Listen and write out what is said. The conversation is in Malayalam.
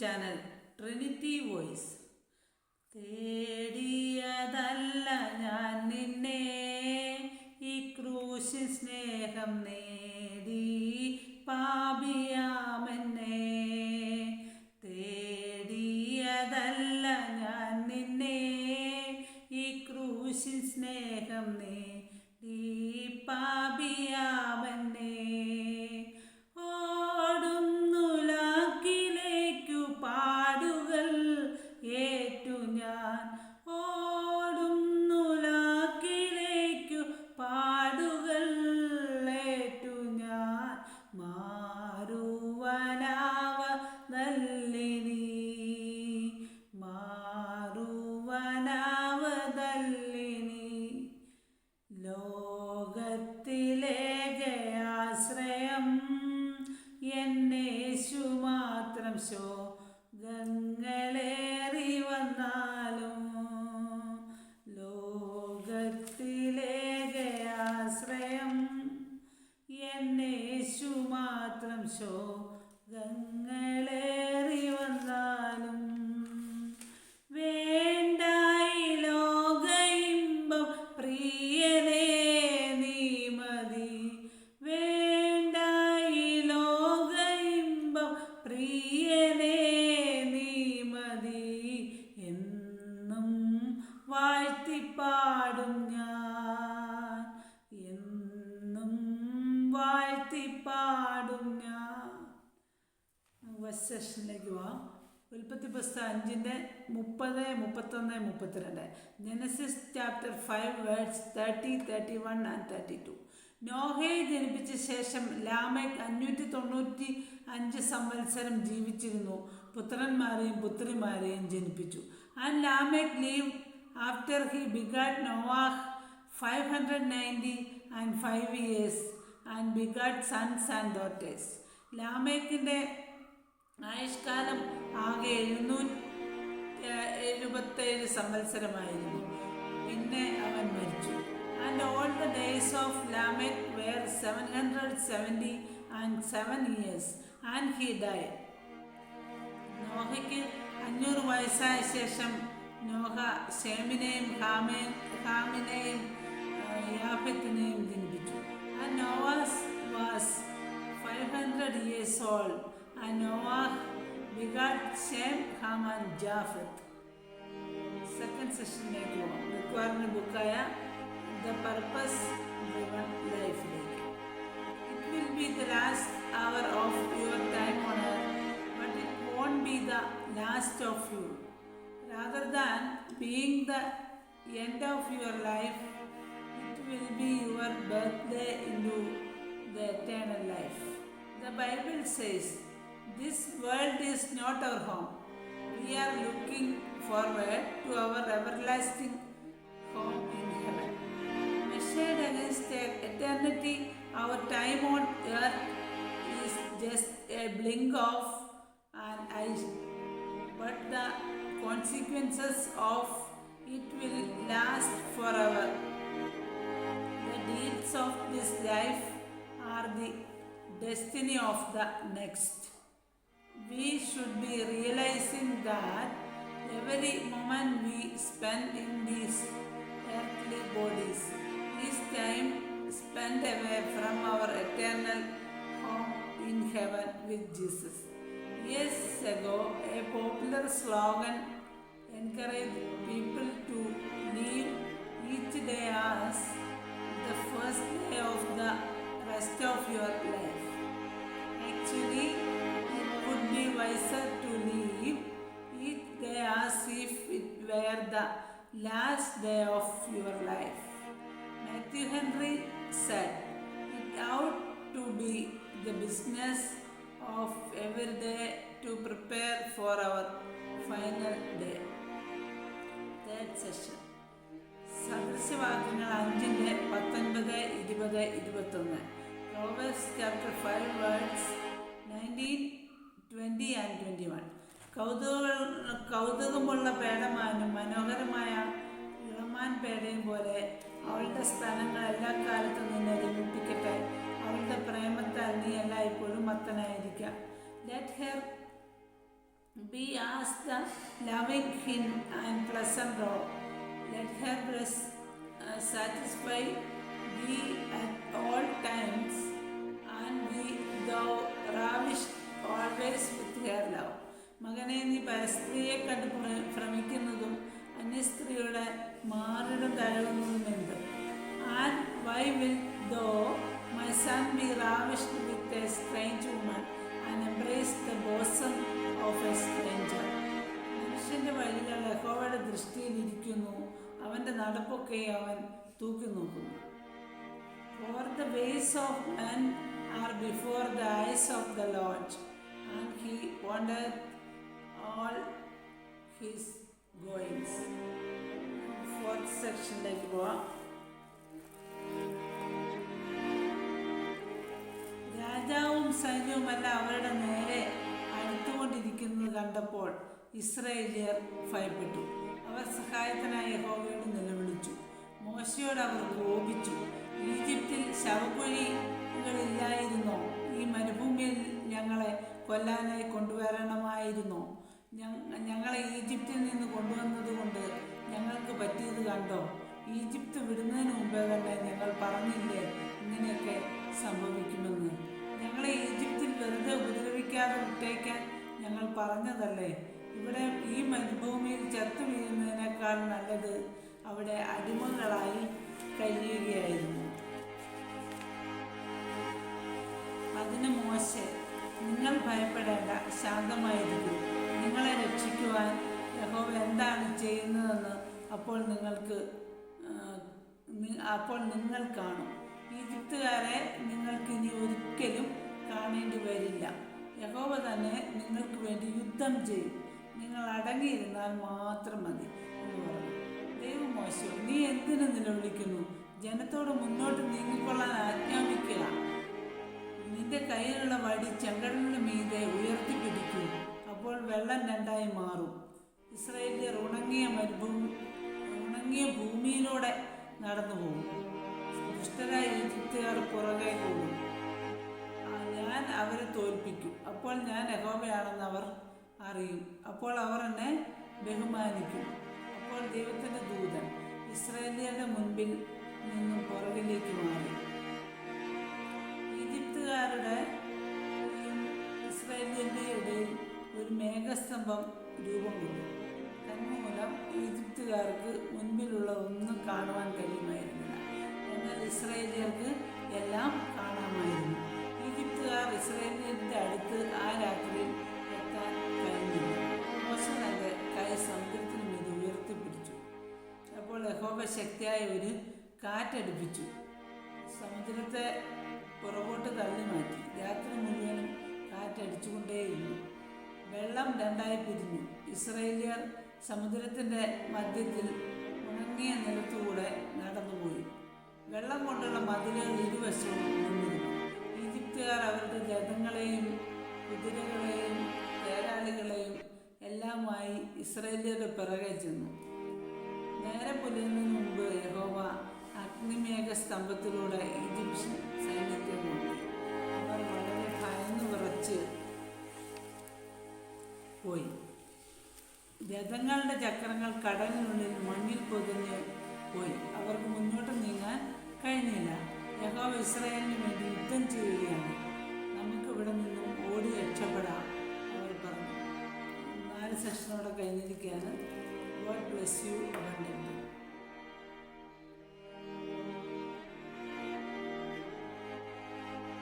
ചാനൽ. ട്രിനിറ്റി വോയിസ് തേടിയതല്ല ഞാൻ നിന്നെ. ഈ ക്രൂശിൽ സ്നേഹം നേടി പാപിയാമെന്നെ തേടിയതല്ല ഞാൻ നിന്നെ. ഈ ക്രൂശിൽ സ്നേഹം നേടി പാപിയാമെന്നെ ശോകങ്ങളേറി വന്നാലും ലോകത്തിലേകയാശ്രയം എന്നേശു മാത്രം ശോകങ്ങളേറി സെഷനിലേക്ക് പോവാം. ഉൽപ്പത്തി പുസ്തകം അഞ്ചിന്റെ മുപ്പത് മുപ്പത്തൊന്ന് മുപ്പത്തിരണ്ട്. Genesis chapter five words thirty thirty one and thirty two നോഹയെ ജനിപ്പിച്ച ശേഷം ലാമേക്ക് അഞ്ഞൂറ്റി തൊണ്ണൂറ്റി അഞ്ച് സംവത്സരം ജീവിച്ചിരുന്നു. പുത്രന്മാരെയും പുത്രിമാരെയും ജനിപ്പിച്ചു. And Lamech live after he begot Noah five hundred ninety and five years and begot sons and daughters ലാമേക്കിന്റെ ആയുഷ്കാലം ആകെ എഴുന്നൂറ്റി എഴുപത്തേഴ് സംവത്സരമായിരുന്നു. പിന്നെ അവൻ മരിച്ചു. And all the days of Lamech were seven hundred seventy and seven years and he die നോഹയ്ക്ക് അഞ്ഞൂറ് വയസ്സായ ശേഷം നോഹ ഷേമിനെയും ഹാമേ ഹാമിനെയും യാഫത്തിനെയും ജനിപ്പിച്ചു. And Noah's was five hundred years old and Noah begot Shem, Ham and Japheth. Second session naik The book the purpose of life It will be the last hour of your time on earth, but it won't be the last of you. Rather than being the end of your life, it will be your birthday into the eternal life. The Bible says this world is not our home. We are looking forward to our everlasting home in heaven. Measured against eternity, our time on earth is just a blink of an eye, but the consequences of it will last forever. The deeds of this life are the destiny of the next. We should be realizing that every moment we spend in these earthly bodies is time spent away from our eternal home in heaven with Jesus. Years ago, a popular slogan encouraged people to live each day as the first day of the rest of your life. wiser to live each day as if it were the last day of your life. Matthew Henry said, It ought to be the business of every day to prepare for our final day. Third session. സദൃശവാക്യങ്ങൾ അഞ്ചിൻ്റെ പത്തൊൻപത് ഇരുപത് ഇരുപത്തൊന്ന് proverbs chapter five words nineteen twenty and twenty one കൗതുക കൗതുകമുള്ള പേടമാനും മനോഹരമായ ഇളമാൻ പേടയും പോലെ അവളുടെ സ്ഥാനങ്ങൾ എല്ലാ കാലത്തും നിന്നെ രമിപ്പിക്കട്ടെ അവളുടെ പ്രേമത്താൽ നീ എല്ലായ്പ്പോഴും മത്തനായിരിക്കാം let her Be as the loving hind and pleasant roe let her breasts satisfy be at all times and be the thou always with her love മകനെ നീ പരസ്ത്രീയെ കണ്ട് ഭ്രമിക്കുന്നതും അന്യ സ്ത്രീയുടെ മാറിട തഴുകുന്നതും എന്ത് and why will thou my son be ravished with a strange woman and embrace the bosom of a stranger. മനുഷ്യന്റെ വഴികൾ എഹോയുടെ ദൃഷ്ടിയിൽ ഇരിക്കുന്നു. അവന്റെ നടപ്പൊക്കെ അവൻ തൂക്കി നോക്കുന്നു for the ways of men are before the eyes of the Lord and he wondered all his goings. Fourth സെക്ഷനിലേക്ക് പോവാം രാജാവും സൈന്യവുമെല്ലാം അവരുടെ നേരെ അടുത്തുകൊണ്ടിരിക്കുന്നത് കണ്ടപ്പോൾ ഇസ്രയേലിയർ ഭയപ്പെട്ടു. അവർ സഹായത്തിനായി യഹോവയോട് നിലവിളിച്ചു. മോശയോട് അവർ കോപിച്ചു. ഈജിപ്തിൽ ശവക്കുഴികളില്ലായിരുന്നോ. ഈ മരുഭൂമിയിൽ ഞങ്ങളെ കൊല്ലാനായി കൊണ്ടുവരണമായിരുന്നു. ഞങ്ങളെ ഈജിപ്തിൽ നിന്ന് കൊണ്ടുവന്നതുകൊണ്ട് ഞങ്ങൾക്ക് പറ്റിയത് കണ്ടോ? ഈജിപ്ത് വിടുന്നതിന് മുമ്പേ തന്നെ ഞങ്ങൾ പറഞ്ഞില്ലേ ഇങ്ങനെയൊക്കെ സംഭവിക്കുമെന്ന്? ഞങ്ങളെ ഈജിപ്തിൽ വെറുതെ ഉപദ്രവിക്കാതെ വിട്ടേക്കാൻ ഞങ്ങൾ പറഞ്ഞതല്ലേ? ഇവിടെ ഈ മരുഭൂമിയിൽ ചത്തു വീഴുന്നതിനേക്കാൾ നല്ലത് അവിടെ അടിമകളായി കഴിയുകയായിരുന്നു. അതിന് മോശെ നിങ്ങൾ ഭയപ്പെടേണ്ട. ശാന്തമായിരിക്കും. നിങ്ങളെ രക്ഷിക്കുവാൻ യഹോവ എന്താണ് ചെയ്യുന്നതെന്ന് അപ്പോൾ നിങ്ങൾക്ക് അപ്പോൾ നിങ്ങൾ കാണും. ഈജിപ്തുകാരെ നിങ്ങൾക്ക് ഇനി ഒരിക്കലും കാണേണ്ടി വരില്ല. യഹോവ തന്നെ നിങ്ങൾക്ക് വേണ്ടി യുദ്ധം ചെയ്യും. നിങ്ങൾ അടങ്ങിയിരുന്നാൽ മാത്രം മതി എന്ന് പറഞ്ഞു. ദൈവമോശം നീ എന്തിനു നിലവിളിക്കുന്നു? ജനത്തോട് മുന്നോട്ട് നീങ്ങിക്കൊള്ളാൻ ആജ്ഞാപിക്കുക. നിന്റെ കയ്യിലുള്ള വടി ചെങ്കടലിന് മീതെ ഉയർത്തിപ്പിടിക്കൂ. അപ്പോൾ വെള്ളം രണ്ടായി മാറും. ഇസ്രായേലിയർ ഉണങ്ങിയ മരുഭൂമി ഉണങ്ങിയ ഭൂമിയിലൂടെ നടന്നു പോകും. ദുഷ്ടരായ ഈജിപ്തുകാർ പുറകെ കൂടും ഞാൻ അവരെ തോൽപ്പിക്കും. അപ്പോൾ ഞാൻ യഹോബയാണെന്ന് അവർ അറിയും. അപ്പോൾ അവർ എന്നെ ബഹുമാനിക്കും. അപ്പോൾ ദൈവത്തിന്റെ ദൂതൻ ഇസ്രയേലിയുടെ മുൻപിൽ നിന്നും പുറകിലേക്ക് മാറി. ഈജിപ്തുകാരുടെ ഇസ്രായേലിന്റെ ഇടയിൽ ഒരു മേഘസ്തംഭം രൂപം കൊണ്ടു. തന്മൂലം ഈജിപ്തുകാർക്ക് മുൻപിലുള്ള ഒന്നും കാണുവാൻ കഴിയുമായിരുന്നില്ല. എന്നാൽ ഇസ്രായേലിയർക്ക് എല്ലാം കാണാമായിരുന്നു. ഈജിപ്തുകാർ ഇസ്രായേലിന്റെ അടുത്ത് ആ രാത്രിയിൽ എത്താൻ കഴിഞ്ഞില്ല. മോശ കൈ സമുദ്രത്തിന് മീത് ഉയർത്തിപ്പിടിച്ചു. അപ്പോൾ യഹോവ ശക്തിയായ ഒരു കാറ്റടിപ്പിച്ചു. സമുദ്രത്തെ പുറകോട്ട് തള്ളി മാറ്റി. രാത്രി മുഴുവനും കാറ്റടിച്ചുകൊണ്ടേയിരുന്നു. വെള്ളം രണ്ടായി പിരിഞ്ഞു. ഇസ്രയേലിയർ സമുദ്രത്തിന്റെ മധ്യത്തിൽ ഉണങ്ങിയ നിലത്തുകൂടെ നടന്നുപോയി. വെള്ളം കൊണ്ടുള്ള മതിലുകൾ ഇരുവശവും നിന്നിരുന്നു. ഈജിപ്തുകാർ അവരുടെ രഥങ്ങളെയും കുതിരകളെയും തേരാളികളെയും എല്ലാമായി ഇസ്രയേലിയരുടെ പിറകെ ചെന്നു. നേരെ പുലരുന്നതിന് മുമ്പ് യഹോവ അഗ്നിമേഘ സ്തംഭത്തിലൂടെ ഈജിപ്ഷ്യൻ പോയി. രഥങ്ങളുടെ ചക്രങ്ങൾ കടലിനുള്ളിൽ മണ്ണിൽ പൊതിഞ്ഞ് പോയി. അവർക്ക് മുന്നോട്ട് നീങ്ങാൻ കഴിഞ്ഞില്ല. യഹോവ ഇസ്രായേലിന് വേണ്ടി യുദ്ധം ചെയ്യുകയാണ്. നമുക്ക് ഇവിടെ നിന്നും ഓടി രക്ഷപ്പെടാം അവർ പറഞ്ഞു. നാല് സെക്ഷനോടെ കഴിഞ്ഞിരിക്കുകയാണ്. ഗോഡ് ബ്ലെസ് യു അവന്റെ